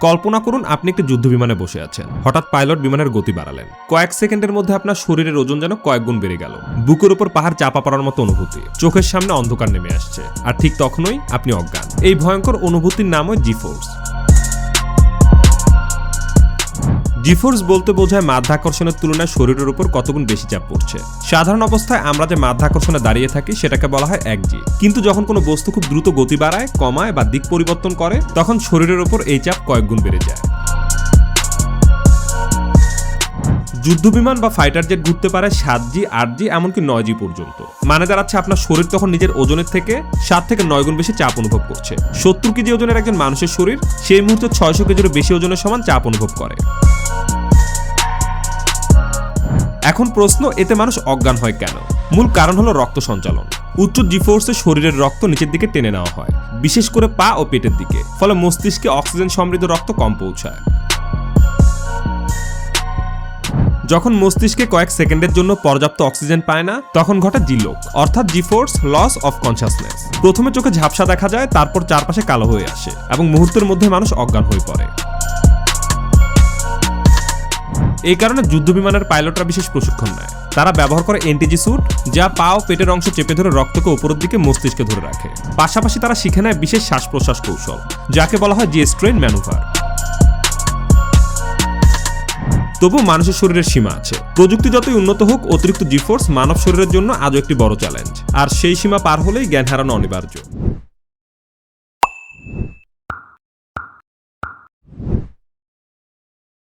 কল্পনা করুন আপনি একটি যুদ্ধ বিমানে বসে আছেন। হঠাৎ পাইলট বিমানের গতি বাড়ালেন। কয়েক সেকেন্ডের মধ্যে আপনার শরীরের ওজন যেন কয়েক গুণ বেড়ে গেল। বুকের উপর পাহাড় চাপা পড়ার মতো অনুভূতি। চোখের সামনে অন্ধকার নেমে আসছে। আর ঠিক তখনই আপনি অজ্ঞান। এই ভয়ঙ্কর অনুভূতির নাম হয় জিফোর্স জিফোর্স বলতে বোঝায় মাধ্যাকর্ষণের তুলনায় শরীরের উপর কতগুণ বেশি চাপ পড়ছে। সাধারণ অবস্থায় আমরা যে মাধ্যাকর্ষণে দাঁড়িয়ে থাকি, সেটাকে বলা হয় এক জি কিন্তু যখন কোনো বস্তু খুব দ্রুত গতি বাড়ায়, কমায় বা দিক পরিবর্তন করে, তখন শরীরের উপর এই চাপ কয়েক গুণ বেড়ে যায়। যুদ্ধবিমান বা ফাইটার জেট ঘুরতে পারে সাত জি আট জি এমনকি নয় জি পর্যন্ত। মানে দাঁড়াচ্ছে আপনার শরীর তখন নিজের ওজনের থেকে সাত থেকে নয় গুণ বেশি চাপ অনুভব করছে। সত্তর কেজি ওজনের একজন মানুষের শরীর সেই মুহূর্তে ছয়শো কেজির বেশি ওজনের সমান চাপ অনুভব করে। এখন প্রশ্ন, এতে মানুষ অজ্ঞান হয় কেন? মূল কারণ হলো রক্ত সঞ্চালন। উচ্চ জিফোর্সে শরীরের রক্ত নিচের দিকে টেনে নেওয়া হয়, বিশেষ করে পা ও পেটের দিকে, ফলে মস্তিষ্কে অক্সিজেন সমৃদ্ধ রক্ত কম পৌঁছায়। যখন মস্তিষ্কে কয়েক সেকেন্ডের জন্য পর্যাপ্ত অক্সিজেন পায় না, তখন ঘটে জিলোক, অর্থাৎ জিফোর্স লস অফ কনসাসনেস প্রথমে চোখে ঝাপসা দেখা যায়, তারপর চারপাশে কালো হয়ে আসে, এবং মুহূর্তের মধ্যে মানুষ অজ্ঞান হয়ে পড়ে। এই কারণে যুদ্ধ বিমানের পাইলটরা বিশেষ প্রশিক্ষণ নেয়। তারা ব্যবহার করে এনটিজি স্যুট, যা পা ও পেটের অংশ চেপে ধরে রক্তকে উপরের দিকে মস্তিষ্কে ধরে রাখে। পাশাপাশি তারা শিখে নেয় বিশেষ শ্বাস প্রশ্বাস কৌশল, যাকে বলা হয় স্ট্রেন ম্যানুভার। তবু মানুষের শরীরের সীমা আছে। প্রযুক্তি যতই উন্নত হোক, অতিরিক্ত জিফোর্স মানব শরীরের জন্য আজও একটি বড় চ্যালেঞ্জ আর সেই সীমা পার হলেই জ্ঞান হারানো অনিবার্য।